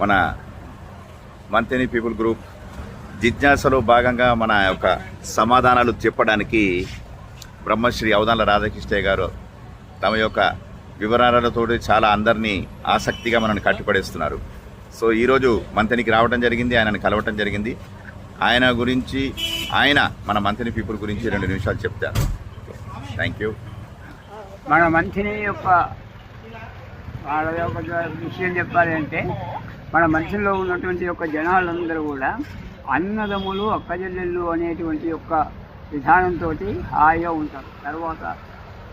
మన Manthani people group జిజ్ఞాసలో భాగంగా మన యొక్క సమాధానాలు చెప్పడానికి బ్రహ్మశ్రీ అవదాన్ల రాధాకృష్ణయ్య గారు తమ యొక్క వివరాలతో చాలా అందరినీ ఆసక్తిగా మనల్ని కట్టిపడేస్తున్నారు. సో ఈరోజు మంతనికి రావడం జరిగింది ఆయనను కలవటం జరిగింది. ఆయన గురించి ఆయన మన మంతిని పీపుల్ గురించి రెండు నిమిషాలు చెప్తారు. Thank you. మన మంతిని యొక్క వాళ్ళ యొక్క విషయం చెప్పాలి అంటే మన మనుషుల్లో ఉన్నటువంటి యొక్క జనాలందరూ కూడా అన్నదమ్ములు అక్కజల్లెళ్ళు అనేటువంటి యొక్క విధానంతో హాయిగా ఉంటారు. తర్వాత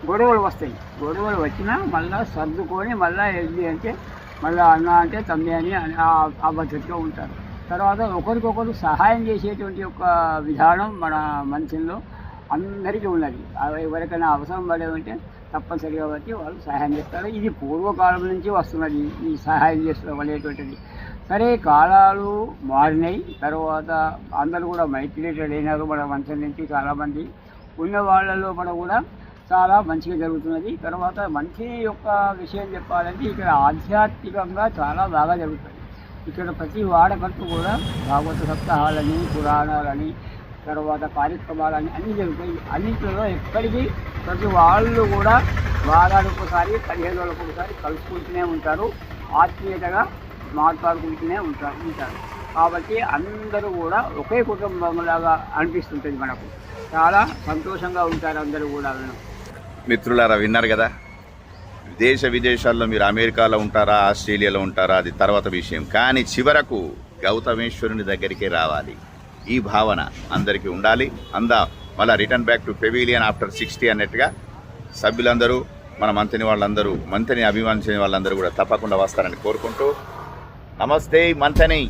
గొడవలు వస్తాయి. గొడవలు వచ్చినా మళ్ళా సర్దుకొని మళ్ళా వెళ్ళి అంటే మళ్ళీ అన్న అంటే తమ్మి అని అని ఆ- ఆ ఉంటారు. తర్వాత ఒకరికొకరు సహాయం చేసేటువంటి యొక్క విధానం మన మనుషుల్లో అందరికీ ఉన్నది. ఎవరికైనా అవసరం పడేదంటే తప్పనిసరిగా వచ్చి వాళ్ళు సహాయం చేస్తారు. ఇది పూర్వకాలం నుంచి వస్తున్నది. ఈ సహాయం చేస్తున్న అనేటువంటిది. సరే కాలాలు మారినాయి. తర్వాత అందరూ కూడా మైగ్రేటెడ్ అయినారు మన మంచం నుంచి చాలామంది. ఉన్న వాళ్ళలో కూడా కూడా చాలా మంచిగా జరుగుతున్నది. తర్వాత మంచి యొక్క విషయం చెప్పాలంటే ఇక్కడ ఆధ్యాత్మికంగా చాలా బాగా జరుగుతుంది. ఇక్కడ ప్రతి వాడకట్టు కూడా భాగవత సప్తాహాలని పురాణాలని తర్వాత కార్యక్రమాలని అన్నీ జరుగుతాయి. అన్నింటిలో ఎక్కడికి ప్రతి వాళ్ళు కూడా వారానికి ఒకసారి పదిహేను రోజులకు ఒకసారి కలుసుకుంటూనే ఉంటారు. ఆత్మీయతగా మాట్లాడుకుంటూనే ఉంటారు ఉంటారు. కాబట్టి అందరూ కూడా ఒకే కుటుంబంలాగా అనిపిస్తుంటుంది మనకు. చాలా సంతోషంగా ఉంటారు అందరూ కూడా మిత్రులారా విన్నారు కదా? దేశ విదేశాల్లో మీరు అమెరికాలో ఉంటారా ఆస్ట్రేలియాలో ఉంటారా అది తర్వాత విషయం. కానీ చివరకు గౌతమేశ్వరుని దగ్గరికే రావాలి. ఈ భావన అందరికీ ఉండాలి. అందా మళ్ళీ return back to pavilion after sixty అన్నట్టుగా సభ్యులందరూ మన మంత్రిని వాళ్ళందరూ మంత్రిని అభిమానించిన వాళ్ళందరూ కూడా తప్పకుండా వస్తారని కోరుకుంటూ నమస్తే మంతని.